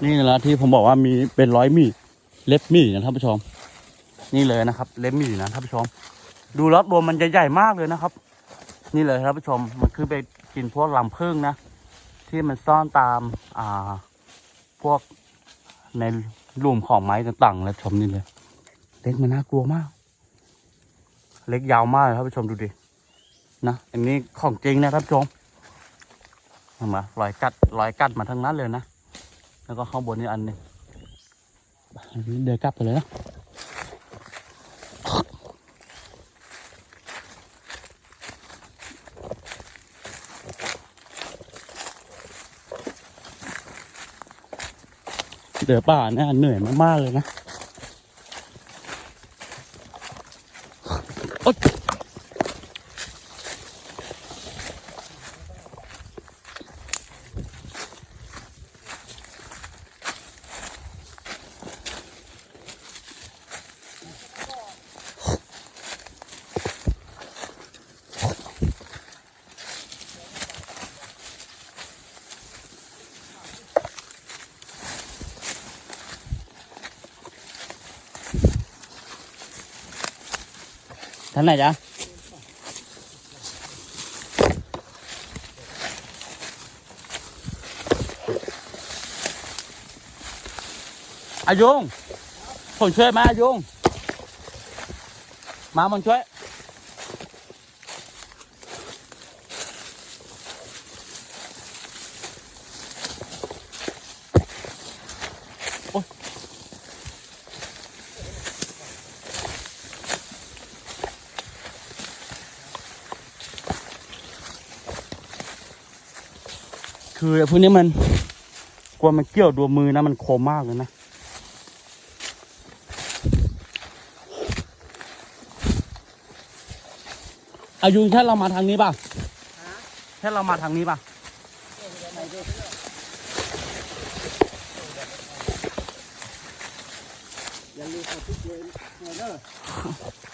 นี่นะที่ผมบอกว่ามีเป็นร้อยมีเล็บมีนะท่านผู้ชม นี่เลยนะครับ เล็บมีนะท่านผู้ชม ดูล้วตัวมันจะใหญ่มากเลยนะครับ นี่เลยท่านผู้ชมมันคือไปกินพวกลำพึ่งนะ ที่มันซ่อนตามอ่าพวกในหลุมของไม้ต่างๆแล้วชมนี่เลย เล็กมันน่ากลัวมาก เล็กยาวมากเลยท่านผู้ชมดูดินะอันนี้ของจริงนะท่านผู้ชมเห็นไหมรอยกัดรอยกัดมาทั้งนั้นเลยนะ แล้วก็ข้างบนนี่อันนี้เดินกลับไปเลยนะเดินป่าเนี่ยเหนื่อยมาก ๆ เลยนะโอ๊ย ท่านไหนจ๊ะอายุงผมช่วยไหมอายุงมามันช่วย โอ๊ย คือพวกนี้มันกลัวมันเกี่ยวดัวมือนะ มันคมมากเลยนะอายุแค่เรามาทางนี้ป่ะแค่เรามาทางนี้ป่ะอย่าลืมเอาทุกเย็นเนอะ